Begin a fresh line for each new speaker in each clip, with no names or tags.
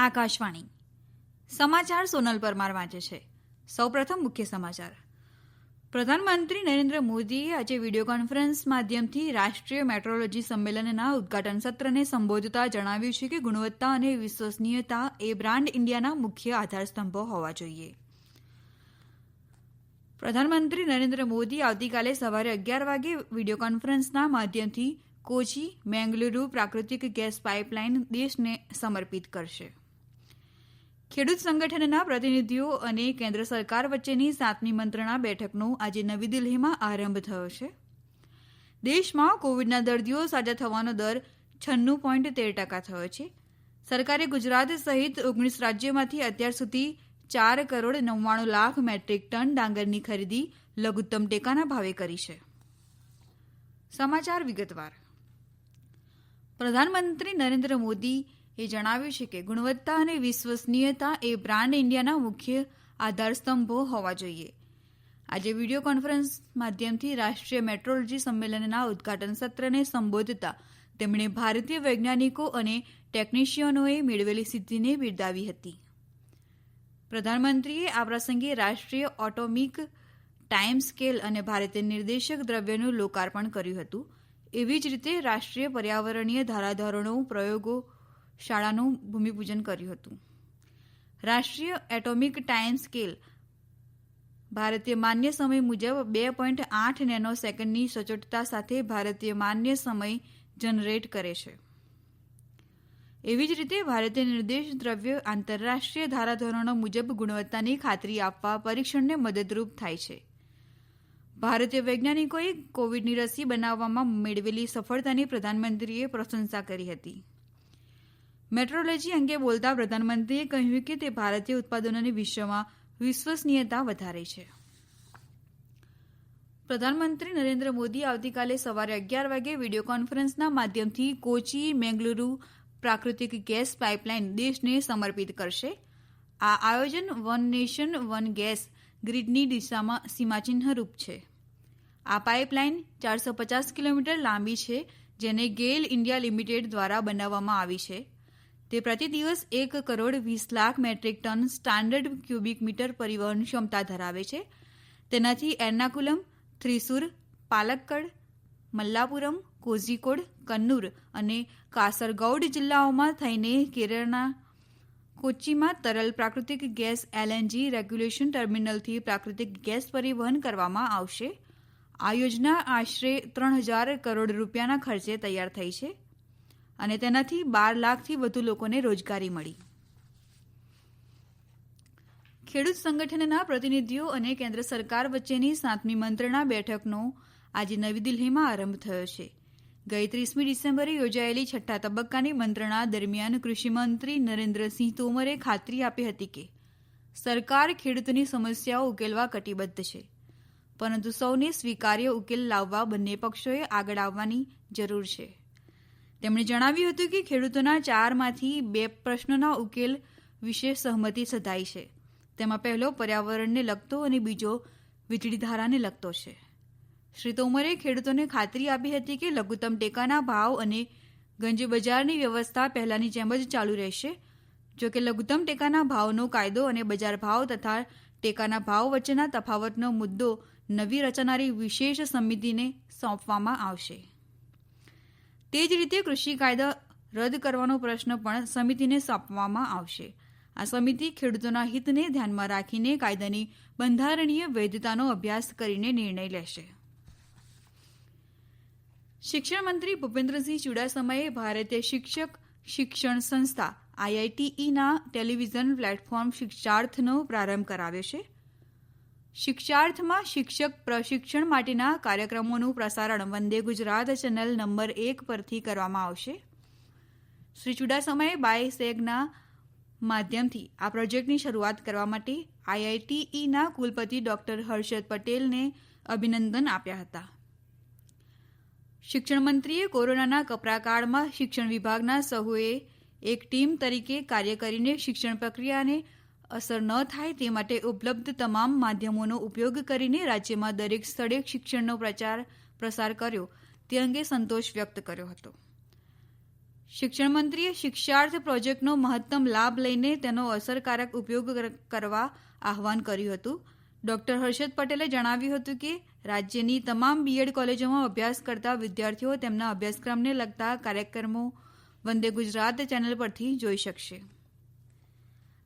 આકાશવાણી. સમાચાર સોનલ પરમાર વાંચે છે. સૌપ્રથમ મુખ્ય સમાચાર. પ્રધાનમંત્રી નરેન્દ્ર મોદીએ આજે વીડિયો કોન્ફરન્સ માધ્યમથી રાષ્ટ્રીય મેટ્રોલોજી સંમેલનના ઉદઘાટન સત્રને સંબોધતા જણાવ્યું છે કે ગુણવત્તા અને વિશ્વસનીયતા એ બ્રાન્ડ ઇન્ડિયાના મુખ્ય આધારસ્તંભો હોવા જોઈએ. પ્રધાનમંત્રી નરેન્દ્ર મોદી આવતીકાલે સવારે અગિયાર વાગે વીડિયો કોન્ફરન્સના માધ્યમથી કોચી, મેંગલુરુ પ્રાકૃતિક ગેસ પાઇપલાઇન દેશને સમર્પિત કરશે. ખેડૂત સંગઠનના પ્રતિનિધિઓ અને કેન્દ્ર સરકાર વચ્ચેની સાતમી મંત્રણા બેઠકનો આજે નવી દિલ્હીમાં આરંભ થયો છે. દેશમાં કોવિડના દર્દીઓ સાજા થવાનો દર છન્નું પોઈન્ટ તેર ટકા થયો છે. સરકારે ગુજરાત સહિત ઓગણીસ રાજ્યોમાંથી અત્યાર સુધી ચાર કરોડ નવ્વાણું લાખ મેટ્રિક ટન ડાંગરની ખરીદી લઘુત્તમ ટેકાના ભાવે કરી છે. સમાચાર વિગતવાર. પ્રધાનમંત્રી નરેન્દ્ર મોદીએ જણાવ્યું છે કે ગુણવત્તા અને વિશ્વસનીયતા એ બ્રાન્ડ ઇન્ડિયાના મુખ્ય આધારસ્તંભો હોવા જોઈએ. આજે વીડિયો કોન્ફરન્સ માધ્યમથી રાષ્ટ્રીય મેટ્રોલોજી સંમેલનના ઉદઘાટન સત્રને સંબોધતા તેમણે ભારતીય વૈજ્ઞાનિકો અને ટેકનિશિયનોએ મેળવેલી સિદ્ધિને બિરદાવી હતી. પ્રધાનમંત્રીએ આ પ્રસંગે રાષ્ટ્રીય ઓટોમિક ટાઈમ સ્કેલ અને ભારતીય નિર્દેશક દ્રવ્યનું લોકાર્પણ કર્યું હતું. એવી જ રીતે રાષ્ટ્રીય પર્યાવરણીય ધારાધોરણો, પ્રયોગો શાળાનું ભૂમિપૂજન કર્યું હતું. રાષ્ટ્રીય એટોમિક ટાઇમ સ્કેલ ભારતીય માન્ય સમય મુજબ બે પોઈન્ટ આઠ નેનો સેકન્ડની સચોટતા સાથે ભારતીય માન્ય સમય જનરેટ કરે છે. એવી જ રીતે ભારતીય નિર્દેશ દ્રવ્ય આંતરરાષ્ટ્રીય ધારાધોરણો મુજબ ગુણવત્તાની ખાતરી આપવા પરીક્ષણને મદદરૂપ થાય છે. ભારતીય વૈજ્ઞાનિકોએ કોવિડની રસી બનાવવામાં મેળવેલી સફળતાની પ્રધાનમંત્રીએ પ્રશંસા કરી હતી. મેટ્રોલોજી અંગે બોલતા પ્રધાનમંત્રીએ કહ્યું કે તે ભારતીય ઉત્પાદનોની વિશ્વમાં વિશ્વસનીયતા વધારે છે. પ્રધાનમંત્રી નરેન્દ્ર મોદી આવતીકાલે સવારે અગિયાર વાગે વીડિયો કોન્ફરન્સના માધ્યમથી કોચી, મેંગલુરુ પ્રાકૃતિક ગેસ પાઇપલાઇન દેશને સમર્પિત કરશે. આ આયોજન વન નેશન, વન ગેસ ગ્રીડની દિશામાં સીમાચિહ્નરૂપ છે. આ પાઇપલાઇન ચારસો પચાસ કિલોમીટર લાંબી છે, જેને ગેઇલ ઇન્ડિયા લિમિટેડ દ્વારા બનાવવામાં આવી છે. તે પ્રતિ દિવસ એક કરોડ વીસ lakh metric ton standard cubic metre પરિવહન ક્ષમતા ધરાવે છે. તેનાથી એર્નાકુલમ થ્રીસુર પાલક્કડ, મલ્લાપુરમ, કોઝીકોડ, કન્નૂર અને કાસરગૌડ જિલ્લાઓમાં થઈને કેરળના કોચ્ચીમાં તરલ પ્રાકૃતિક ગેસ એલએનજી રેગ્યુલેશન ટર્મિનલથી પ્રાકૃતિક ગેસ પરિવહન કરવામાં આવશે. આ યોજના આશરે ત્રણ હજાર કરોડ રૂપિયાના ખર્ચે તૈયાર થઈ છે. અને તેનાથી બાર લાખથી વધુ લોકોને રોજગારી મળી. ખેડૂત સંગઠનના પ્રતિનિધિઓ અને કેન્દ્ર સરકાર વચ્ચેની સાતમી મંત્રણા બેઠકનો આજે નવી દિલ્હીમાં આરંભ થયો છે. ગઈ ત્રીસમી ડિસેમ્બરે યોજાયેલી છઠ્ઠા તબક્કાની મંત્રણા દરમિયાન કૃષિમંત્રી નરેન્દ્રસિંહ તોમરે ખાતરી આપી હતી કે સરકાર ખેડૂતોની સમસ્યાઓ ઉકેલવા કટિબદ્ધ છે. પરંતુ સૌને સ્વીકાર્ય ઉકેલ લાવવા બંને પક્ષોએ આગળ આવવાની જરૂર છે. તેમણે જણાવ્યું હતું કે ખેડૂતોના ચારમાંથી બે પ્રશ્નોના ઉકેલ વિશે સહમતી સધાઈ છે. તેમાં પહેલો પર્યાવરણને લગતો અને બીજો વીજળીધારાને લગતો છે. શ્રી તોમરે ખેડૂતોને ખાતરી આપી હતી કે લઘુત્તમ ટેકાના ભાવ અને ગંજ બજારની વ્યવસ્થા પહેલાની જેમ જ ચાલુ રહેશે. જો કે લઘુત્તમ ટેકાના ભાવનો કાયદો અને બજાર ભાવ તથા ટેકાના ભાવ વચ્ચેના તફાવતનો મુદ્દો નવી રચાનારી વિશેષ સમિતિને સોંપવામાં આવશે. તે જ રીતે કૃષિ કાયદા રદ કરવાનો પ્રશ્ન પણ સમિતિને સોંપવામાં આવશે. આ સમિતિ ખેડૂતોના હિતને ધ્યાનમાં રાખીને કાયદાની બંધારણીય વૈધતાનો અભ્યાસ કરીને નિર્ણય લેશે. શિક્ષણમંત્રી ભૂપેન્દ્રસિંહ ચુડાસમાએ ભારતીય શિક્ષક શિક્ષણ સંસ્થા આઈઆઈટીઈના ટેલિવિઝન પ્લેટફોર્મ શિક્ષાર્થનો પ્રારંભ કરાવ્યો છે. શિક્ષાર્થમાં શિક્ષક પ્રશિક્ષણ માટેના કાર્યક્રમોનું પ્રસારણ વંદે ગુજરાત ચેનલ નંબર એક પરથી કરવામાં આવશે. શ્રી ચુડાસમાએ બાય સેગના માધ્યમથી આ પ્રોજેક્ટની શરૂઆત કરવા માટે આઈઆઈટીઈના કુલપતિ ડોક્ટર હર્ષદ પટેલને અભિનંદન આપ્યા હતા. શિક્ષણ મંત્રીએ કોરોનાના કપરાકાળમાં શિક્ષણ વિભાગના સહુએ એક ટીમ તરીકે કાર્ય કરીને શિક્ષણ પ્રક્રિયાને અસર ન થાય તે માટે ઉપલબ્ધ તમામ માધ્યમોનો ઉપયોગ કરીને રાજ્યમાં દરેક સ્થળે શિક્ષણનો પ્રચાર પ્રસાર કર્યો. તે અંગે સંતોષ વ્યક્ત કર્યો હતો. શિક્ષણ મંત્રીએ શિક્ષાર્થ પ્રોજેક્ટનો મહત્તમ લાભ લઈને તેનો અસરકારક ઉપયોગ કરવા આહવાન કર્યું હતું. ડોક્ટર હર્ષદ પટેલે જણાવ્યું હતું કે, રાજ્યની તમામ બીએડ કોલેજોમાં અભ્યાસ કરતા વિદ્યાર્થીઓ તેમના અભ્યાસક્રમને લગતા કાર્યક્રમો વંદે ગુજરાત ચેનલ પરથી જોઈ શકશે.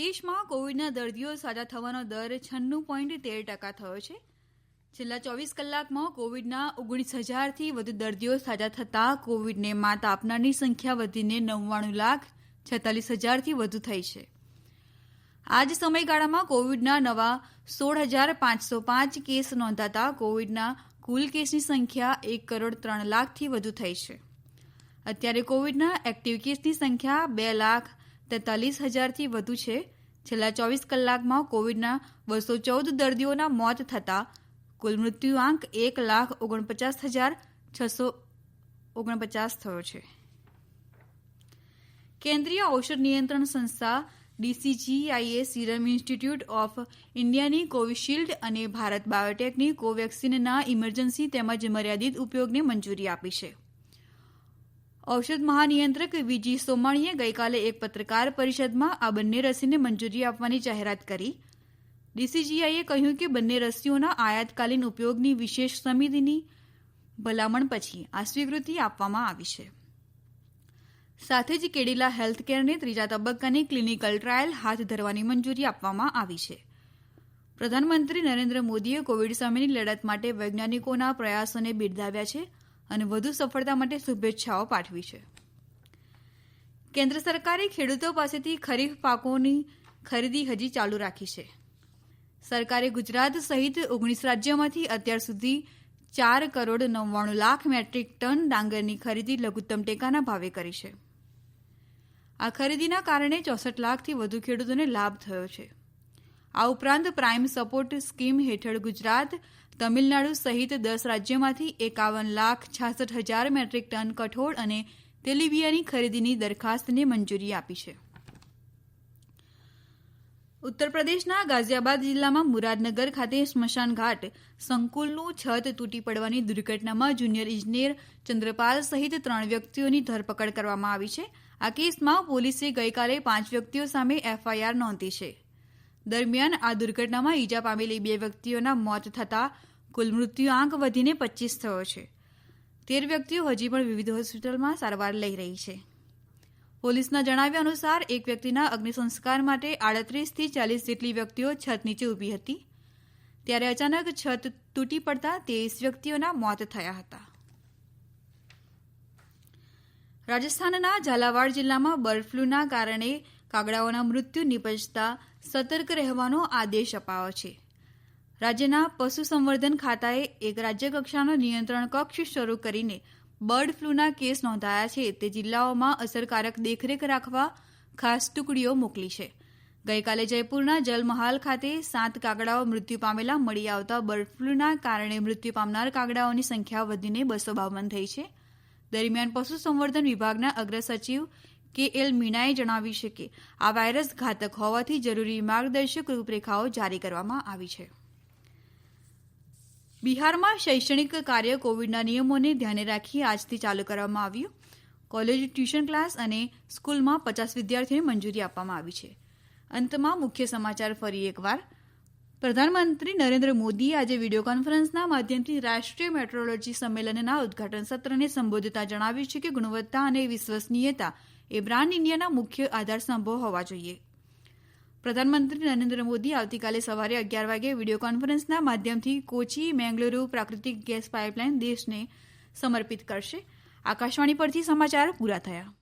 દેશમાં કોવિડના દર્દીઓ સાજા થવાનો દર છન્નું પોઈન્ટ તેર ટકા થયો છે. છેલ્લા ચોવીસ કલાકમાં કોવિડના ઓગણીસ હજારથી વધુ દર્દીઓ સાજા થતાં કોવિડને માત આપનારની સંખ્યા વધીને નવ્વાણું લાખ છેતાલીસ હજારથી વધુ થઈ છે. આ જ સમયગાળામાં કોવિડના નવા સોળ હજાર પાંચસો પાંચ કેસ નોંધાતા કોવિડના કુલ કેસની સંખ્યા એક કરોડ ત્રણ લાખથી વધુ થઈ છે. અત્યારે કોવિડના એક્ટિવ કેસની સંખ્યા બે લાખ તેતાલીસ હજારથી વધુ છે. છેલ્લા ચોવીસ કલાકમાં કોવિડના બસો ચૌદ દર્દીઓના મોત થતાં કુલ મૃત્યુઆંક એક લાખ ઓગણપચાસ હજાર છસો ઓગણપચાસ થયો છે. કેન્દ્રીય ઔષધ નિયંત્રણ સંસ્થા ડીસીજીઆઈએ સીરમ ઇન્સ્ટિટ્યૂટ ઓફ ઇન્ડિયાની કોવિશિલ્ડ અને ભારત બાયોટેકની કોવેક્સિનના ઇમરજન્સી તેમજ મર્યાદિત ઉપયોગને મંજૂરી આપી છે. ઔષધ મહાનિયંત્રક વીજી સોમાણીએ ગઈકાલે એક પત્રકાર પરિષદમાં આ બંને રસીને મંજૂરી આપવાની જાહેરાત કરી. ડીસીજીઆઈએ કહ્યું કે બંને રસીઓના આયાતકાલીન ઉપયોગની વિશેષ સમિતિની ભલામણ પછી આ સ્વીકૃતિ આપવામાં આવી છે. સાથે જ કેડિલા હેલ્થકેરને ત્રીજા તબક્કાની ક્લિનિકલ ટ્રાયલ હાથ ધરવાની મંજૂરી આપવામાં આવી છે. પ્રધાનમંત્રી નરેન્દ્ર મોદીએ કોવિડ સામેની લડત માટે વૈજ્ઞાનિકોના પ્રયાસોને બિરદાવ્યા છે. અને વધુ સફળતા માટે શુભેચ્છાઓ પાઠવી છે. કેન્દ્ર સરકારે ખેડૂતો પાસેથી ખરીફ પાકોની ખરીદી હજી ચાલુ રાખી છે. સરકારે ગુજરાત સહિત ઓગણીસ રાજ્યોમાંથી અત્યાર સુધી ચાર કરોડ નવ્વાણું લાખ મેટ્રિક ટન ડાંગરની ખરીદી લઘુત્તમ ટેકાના ભાવે કરી છે. આ ખરીદીના કારણે ચોસઠ લાખથી વધુ ખેડૂતોને લાભ થયો છે. આ ઉપરાંત પ્રાઇમ સપોર્ટ સ્કીમ હેઠળ ગુજરાત તમિલનાડુ સહિત દસ રાજ્યોમાંથી એકાવન લાખ છાસઠ હજાર મેટ્રિક ટન કઠોળ અને તેલીબિયાની ખરીદીની દરખાસ્તને મંજૂરી આપી છે. ઉત્તર પ્રદેશના ગાઝિયાબાદ જિલ્લામાં મુરાદનગર ખાતે સ્મશાન ઘાટ સંકુલનું છત તૂટી પડવાની દુર્ઘટનામાં જુનિયર ઇજનેર ચંદ્રપાલ સહિત ત્રણ વ્યક્તિઓની ધરપકડ કરવામાં આવી છે. આ કેસમાં પોલીસે ગઈકાલે પાંચ વ્યક્તિઓ સામે એફઆઈઆર નોંધી છે. દરમિયાન આ દુર્ઘટનામાં ઈજા પામેલી બે વ્યક્તિઓના મોત થતાં કુલ મૃત્યુઆંક વધીને પચ્ચીસ થયો છે. તેર વ્યક્તિઓ હજી પણ વિવિધ હોસ્પિટલમાં સારવાર લઈ રહી છે. પોલીસના જણાવ્યા અનુસાર, એક વ્યક્તિના અગ્નિસંસ્કાર માટે આડત્રીસથી ચાલીસ જેટલી વ્યક્તિઓ છત નીચે ઊભી હતી. ત્યારે અચાનક છત તૂટી પડતા તેવીસ વ્યક્તિઓના મોત થયા હતા. રાજસ્થાનના ઝાલાવાડ જિલ્લામાં બર્ડ ફ્લૂના કારણે કાગડાઓના મૃત્યુ નિપજતા સતર્ક રહેવાનો આદેશ અપાયો છે. રાજ્યના પશુસંવર્ધન ખાતાએ એક રાજ્યકક્ષાનો નિયંત્રણ કક્ષ શરૂ કરીને બર્ડ ફ્લૂના કેસ નોંધાયા છે. તે જિલ્લાઓમાં અસરકારક દેખરેખ રાખવા ખાસ ટુકડીઓ મોકલી છે. ગઈકાલે જયપુરના જલમહાલ ખાતે સાત કાગડાઓ મૃત્યુ પામેલા મળી આવતા બર્ડ ફ્લુના કારણે મૃત્યુ પામનાર કાગડાઓની સંખ્યા વધીને બસો બાવન થઈ છે. દરમિયાન પશુ સંવર્ધન વિભાગના અગ્ર સચિવ કે એલ મીણાએ જણાવ્યું છે કે આ વાયરસ ઘાતક હોવાથી જરૂરી માર્ગદર્શક રૂપરેખાઓ જારી કરવામાં આવી છે. બિહારમાં શૈક્ષણિક કાર્ય કોવિડના નિયમોને ધ્યાને રાખી આજથી ચાલુ કરવામાં આવ્યું. કોલેજ ટ્યુશન ક્લાસ અને સ્કૂલમાં પચાસ વિદ્યાર્થીઓને મંજૂરી આપવામાં આવી છે. અંતમાં મુખ્ય સમાચાર ફરી એકવાર. પ્રધાનમંત્રી નરેન્દ્ર મોદીએ આજે વીડિયો કોન્ફરન્સના માધ્યમથી રાષ્ટ્રીય મેટ્રોલોજી સંમેલનના ઉદઘાટન સત્રને સંબોધતા જણાવ્યું છે કે ગુણવત્તા અને વિશ્વસનીયતા એ બ્રાન્ડ ઇન્ડિયાના મુખ્ય આધારસ્તંભો હોવા જોઈએ. પ્રધાનમંત્રી નરેન્દ્ર મોદી આવતીકાલે સવારે અગિયાર વાગે વીડિયો કોન્ફરન્સના માધ્યમથી કોચી, મેંગલુરૂ પ્રાકૃતિક ગેસ પાઇપલાઇન દેશને સમર્પિત કરશે. આકાશવાણી પરથી સમાચાર પૂરા થયા.